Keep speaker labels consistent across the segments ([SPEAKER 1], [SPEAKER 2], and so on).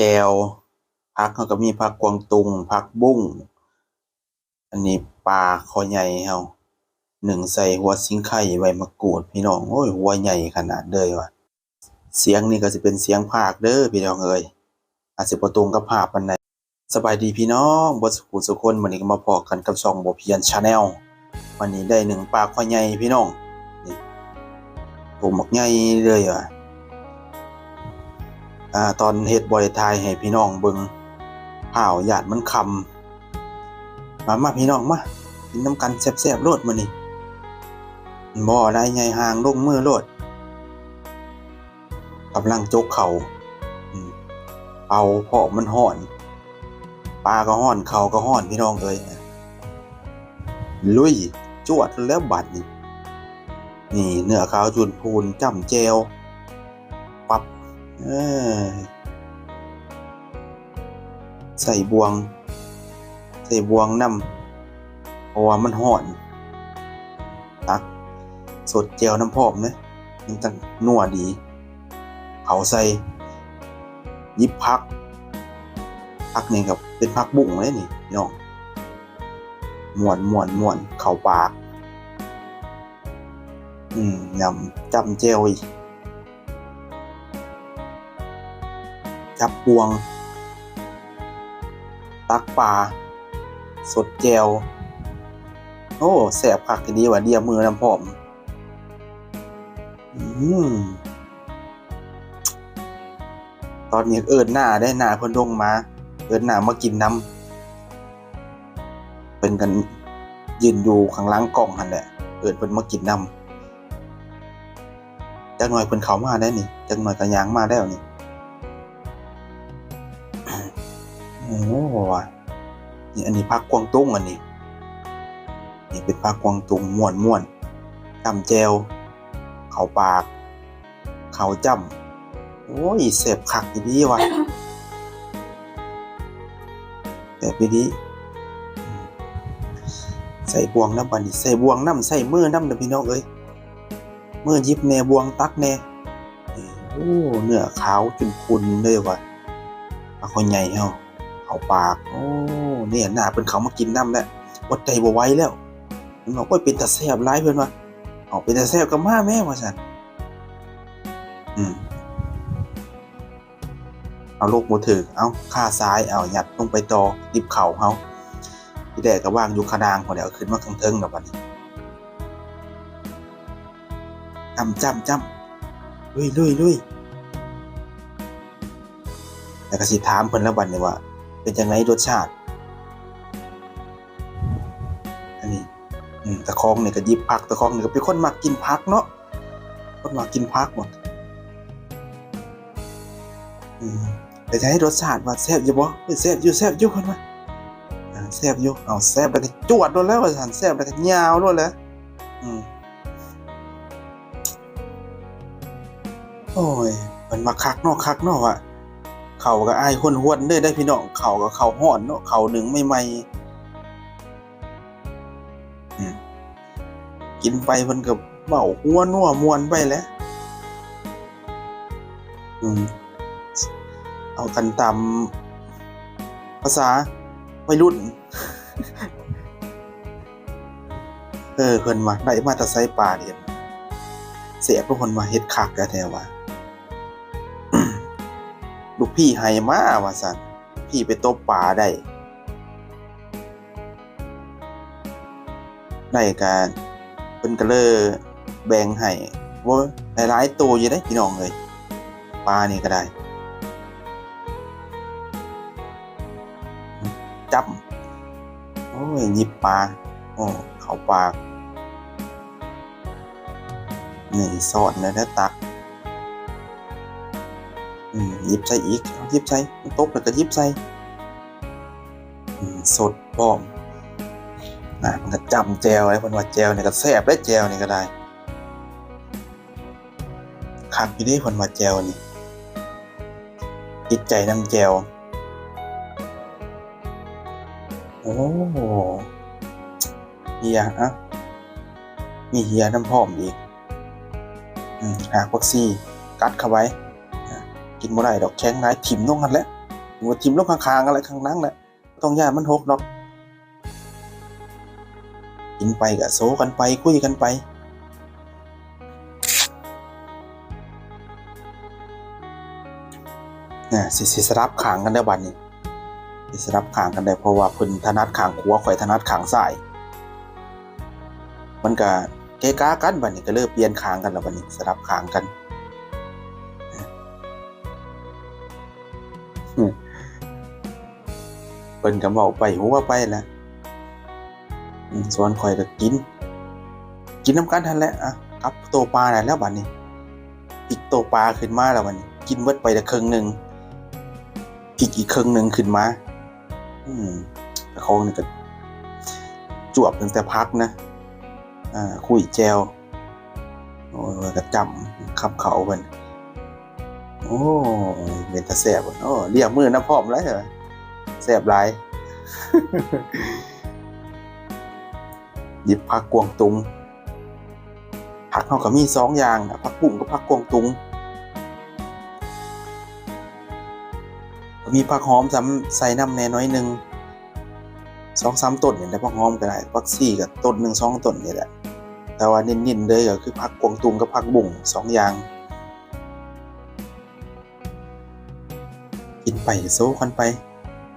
[SPEAKER 1] แจวผักเขาก็มีผักกวางตุงผักบุ้ง อันนี้ปลาคอใหญ่เฮาหนึ่งใส่หัวสิงไข่ใบมะกรูดพี่น้องโอ้ยหัวใหญ่ขนาดเลยว่ะเสียงนี่ก็สิเป็นเสียงภาคเด้อพี่น้องเอ้ยอาจสิบ่ตรงกับภาพปานใดสบายดีพี่น้องบ่สุขสุคนวันนี้ก็มาพอกันกับช่องบ่เพียน Channel วันนี้ได้หนึ่งปลาคอใหญ่พี่น้องนี่ผมบักใหญ่เลยว่ะ อ่าตอนเฮ็ดบ่ได้ถ่ายให้พี่น้องเบิงข้าวญาติมันคำมามาพี่น้องมากินน้ำกันแซ่บๆโลดมื้อนี้บ่ได้ใหญ่ห่างลงมือโลดกำลังจกเขาอืมเอาเพราะมันฮ้อนปลาก็ฮ้อนเขาก็ฮ้อนพี่น้องเอ้ยลุยจวดแล้วบัดนี้นี่เนื้อขาวจุนพูนจ้ำแจวปับ ใส่บวง ใส่บวงน้ำเพราะว่ามันห่อนตักสดเจียวน้ำพร้อมเนะมันจังนัวดี เขาใส่ยิบพัก พักนี่กับเป็นพักบุ้งเลยนี่น้องมวนมวนมวนเข่าปาก อืมยำจำเจวอีก จับบวง ตักปลาสดแจวโอ้แสบคักทีดีว่าเดียวมือน้ำพร้อมอืมตอนนี้เอิญหน้าได้หน้าเพิ่นลงมา เอิญหน้ามากินน้ำเป็นกันยืนอยู่ข้างล่างกล่องหันแหละ เอิญเพิ่นมากินน้ำจักหน่อยเพิ่นเขามาได้นี่จักหน่อยก็ยางมาแล้วนี่ นี่อันนี้พักกวางตุ้งอันนี้ นี่เป็นพักกวางตุ้งม่วนม่วนจำแจวเขาปาก เขาจำโอ้ยเสพคักอีดีว่ะแต่พี่ดีใส่บวงน้ำบันนี้ใส่บวงน้ำใส่มือน้ำเด้อพี่น้องเอ้ยมือยิบแน่บวงตักแน่โอ้เนื้อขาวจนพุนเลยว่ะปลาคนใหญ่เฮาเขาปากโอ้ เนี่ยหน้าเป็นเขามากินน้ำแล้วอดใจบ่ไหว้แล้วมันบอกว่าเป็นตาแซบร้ายเพื่อนว่าเอาเป็นตาแซบกับมาแม่ว่าสันอืมเอาลูกมือถือเอาข้าซ้ายเอาหยัดลงไปต่อดิบเข่าเขาที่แดกก็ว่างอยู่ขนางพอเดี๋ยวขึ้นมาข้างเทิงแล้วบัดนี้จำจำจำลุยลุยลุยแล้วก็สิถามเพิ่นแล้วบัดนี้ว่า เป็นจังไงรสชาติ ตะคองเนี่ยก็ยิบผักตะคองเนี่ยก็เป็นคนมักกินผักเนาะคนมักกินผักหมดอืมแต่จะให้รสชาติว่าแซ่บอยู่บ่เอ้ยแซ่บอยู่แซ่บอยู่คนว่าแซ่บอยู่เอาแซ่บแล้วก็จวดโดนแล้วว่าซั่นแซ่บแล้วก็ยาวโดนแล้วอืมโอ้ยมันมาคักเนาะคักเนาะวะเขาก็อายห้นห้วนเด้ได้พี่น้องเขาก็เขาห้อนเนาะเขาหนึ่งไม่ไม่อืม กินไปเพิ่นก็เมาหัวนัวมวนไปแล้วอืมเอากันตามภาษาวัยรุ่น เออเพิ่นว่าได้มาแต่ไสป่าเดียนเสียทุกคนมาเฮ็ดคักกะแท้ว่าลูกพี่ให้มาว่าสันพี่ไปตบป่าได้ได้การ เพิ่นก็เลยแบ่งให้ว่าหลายๆตัวอยู่ได้พี่น้องเลยปลานี่ก็ได้จับโอ้ยหยิบปลาโอ้เขาปลากนี่สอดแล้วตักหยิบใส่อีกหยิบใส่ตกแล้วก็หยิบใส่สดพร้อม นะมันก็จำแจวไว้เพิ่นว่าแจวนี่ก็แซ่บได้แจวนี่ก็ได้คักอยู่เดิเพิ่นว่าแจวนี่จิตใจน้ำแจวโอ้เฮียอะมีเฮียน้ำพร้อมอีกอืมหาวัคซีกัดเข้าไว้กินบ่ได้ดอกแข้งนายถิ่มลงกันแล้วว่าทิมลงข้างๆอะไรข้างนั้นแหละต้องย่ามันหกดอก กินไปก็โซกันไปคุยกันไป น่ะสิสิสลับขางกันได้อบัดนี้สิสลับขางกันได้เพราะว่าพิ่นถนัดขางขัวข่อยถนัดขางซ้าย มันก็เกะกะกันบัดนี้ก็เริ่มเปลี่ยนขางกันแล้วบัดนี้สลับขางกันเพิ่นก็เว้าไปหัวไปแล้ว ส่วนข่อยก็กิน กินน้ำกันทันแหละอะกับโตปลาได้แล้วบัดนี้อีกโตปลาขึ้นมาแล้วบัดนี้ กินเบิดไปแต่ครึ่งหนึ่งอีกอีกครึ่งหนึ่งขึ้นมา อืมแต่เของนี่ยก็จวบตั้งแต่พักนะอ่าคุยแจวโอ้ยก็จำขับเขาเพิ่นโอ้เป็นตาแซ่บโอ้เรียกมือน้ำพร้อมแล้วเหรอแซ่บหลาย หยิบผักกวางตุงผักเขาก็มีสองอย่างนะผักบุ้งกับผักกวางตุงมีผักหอมซ้ำใส่น้ำแหน่น้อยหนึ่งสองสามต้นเนี่ยได้ผักหอมก็ได้ผักซี่กับต้นหนึ่งสองต้นนี่แหละแต่ว่าเน้นๆเลยก็คือผักกวางตุงกับผักบุ้งสองอย่างกินไปโซ่กันไป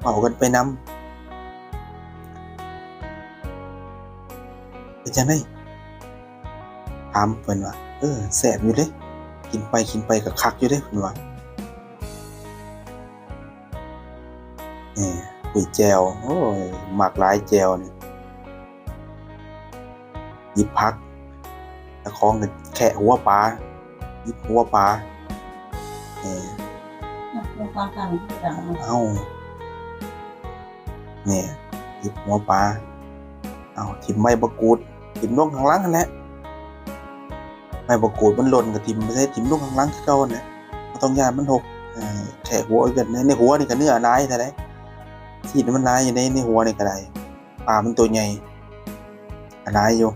[SPEAKER 1] เป่ากันไปน้ำ เป็นจังไดถามเพิ่นว่าเออแสบอยู่เด้กินไปกินไปก็คักอยู่เด้เพิ่นว่านี่คุยแจวโอ้ยหมักหลายแจวนี่หยิบพักตะคองกันแค่หัวปลาหยิบหัวปลานี่
[SPEAKER 2] เป็นความต่างที่ต่างกัน
[SPEAKER 1] เอาเนี่ยหยิบหัวปลาเอาทิมใบประกูด ทิมลงข้างล่างนั่นแหละใบประกูดมันหล่นกับทิมไม่ใช่ทิมลงข้างล่างคือเก่านี่ยบ่ต้องยานมันหกแค่หัวกันในในหัวนี่ก็เนื้อลายแต่ได้ที่มันลายอยู่ในในหัวนี่ก็ได้ปลามันตัวใหญ่ลายอยู่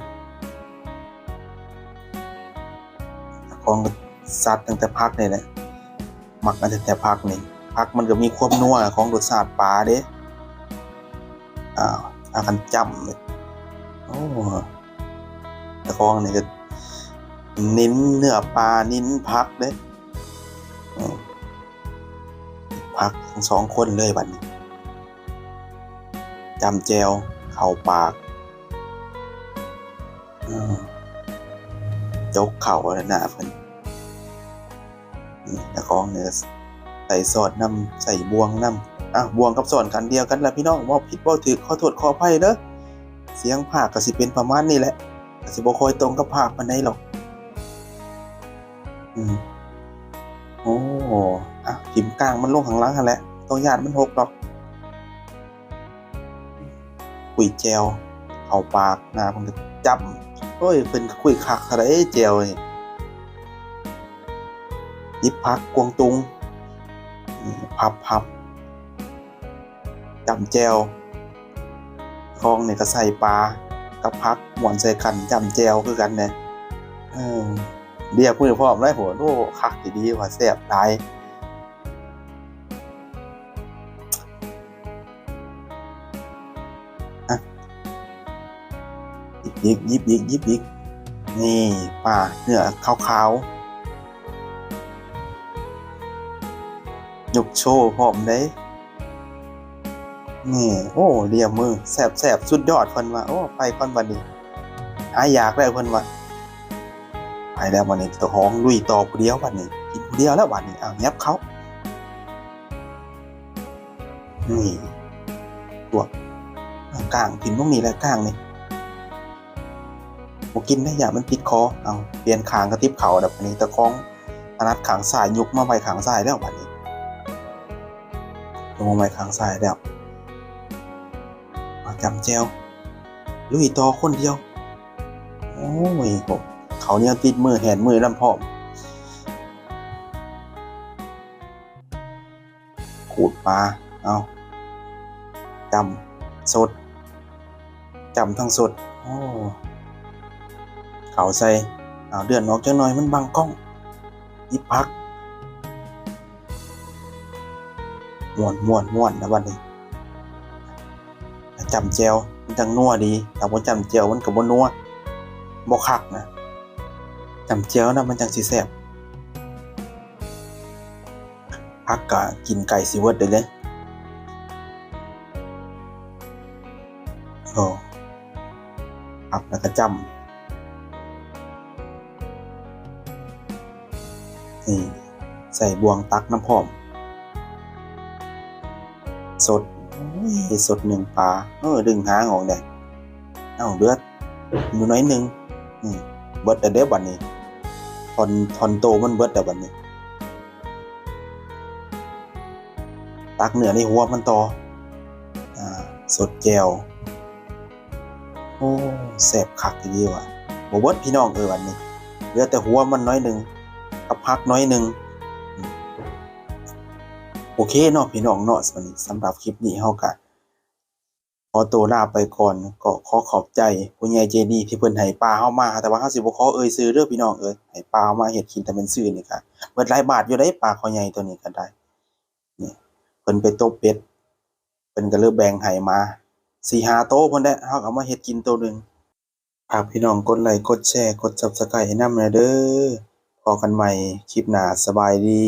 [SPEAKER 1] ของสัตว์ตั้งแต่พักนี่แหละหมักตั้งแต่พักนี่ผักมันก็มีความนัวของรสชาติปลาเด้อ้าวอากันจำเลยโอ้ ตะกองเนี่ก็เนิ้นเนื้อปลานิ้นผักเด้อพักทั้งสองคนเลยบัดนี้จำแจวเข้าปากอืมจกเข่าแล้วนะเพิ่นตะกองเนี่ยใส่ซอสน้ำใส่บวงน้ำอะบวงกับซอสกันเดียวกันละพี่น้องว่าผิดว่าถือขอโทษขออภัยเด้อเสียงภาคก็สิเป็นประมาณนี้แหละ สิบ่ค่อยตรงกับภาคปานใดหรอก อืม โอ้อะพิมกลางมันลงข้างหล่างหั่นแหละต้องญาติมันหกดอกคุยแจวเข้าปากหน้าเพิ่นจับโอ้ยเพิ่นคุยคักเท่าไดแจวนี่หยิบผักกวงตุงพับพับจำแจวคลองเนี่ยก็ใส่ปลา กับพักหมวนใส่กันจำแจวคือกันเนี่ยเรียกมือพร้อมได้หัวโอ้คักดีๆว่าแซ่บหลายอะหยิบอีกหยิบยิบนี่ปลาเนื้อขาวๆยกโชว์พร้อมได้ นี่ โอ้เรียมมือแสบแสบสุดยอดเพิ่นว่าโอ้ไปก่อนวันนี้หายยากแล้วเพิ่นว่าไปแล้ววันนี้ตัวของลุยต่อผู้เดียววันนี้กินผู้เดียวแล้ววันนี้อ้าวยับเขานี่ตัวกลางกินตรงนี้แหละกลางนี่บ่กินได้อย่ามันติดคอเอาเปลี่ยนขางกระติบเข่าแบบนี้ตะคองอนัดขางซ้ายยุกมาไว้ขางซ้ายแล้ววันนี้ลงมาข้างซ้ายแล้ว จำแจวลุยต่อคนเดียว โอ้ยโหเขาเนี่ยติดมือแหนมือลำพอมขูดปลา เอาจำสดจำทั้งสด โอ้เขาใส่เอาเดือนออกจังหน่อยมันบังกล้องยิบพักม่วนม่วนม่วนนะบัดนี้ จำแจวมันจังนัวดี แต่บ่จำแจวมันก็บ่นัวบ่คักนะจำแจวนะมันจังสิแซ่บพักก็กินไก่สิเวิร์ดเด้เด้โอ้พักแล้วก็จำนี่ใส่บวงตักน้ำพร้อม สด โอ้สดหนึ่งปลาเออดึงหางออกได้เอ้าเลือดอยู่น้อยหนึ่งเบิดแต่เด้อบัดนี้ทอนทอนโตมันเบิดแต่บัดนี้ ตักเหนือในหัวมันต่ออ่าสดแจวโอ้แซ่บคักทีเดียวอะบเบิดพี่น้องเออบัดนี้เหลือแต่หัวมันน้อยหนึ่งกับพักน้อยหนึ่ง โอเคเนาะพี่น้องเนาะสำหรับสำหรับคลิปนี้เฮาก็ขอตัวลาไปก่อนก็ขอขอบใจผู้ใหญ่ใจดีที่เพิ่นให้ปลาเฮามาแต่ว่าเฮาสิบ่ขอเอ่ยชื่อเด้อพี่น้องเอ้ยให้ปลาเฮามาเฮ็ดกินแต่เป็นชื่อนี่ก็เบิดหลายบาทอยู่ได้ปลาคอใหญ่ตัวนี้ก็ได้นี่เพิ่นไปตบเป็ดเพิ่นก็เลยแบ่งให้มา4-5โต๊ะเพิ่นได้เฮาก็มาเฮ็ดกินต๊ะหนึงฝากพี่น้องกดไลค์กดแชร์กด Subscribe ให้นำแน่เด้อพอกันใหม่คลิปหน้าสบายดี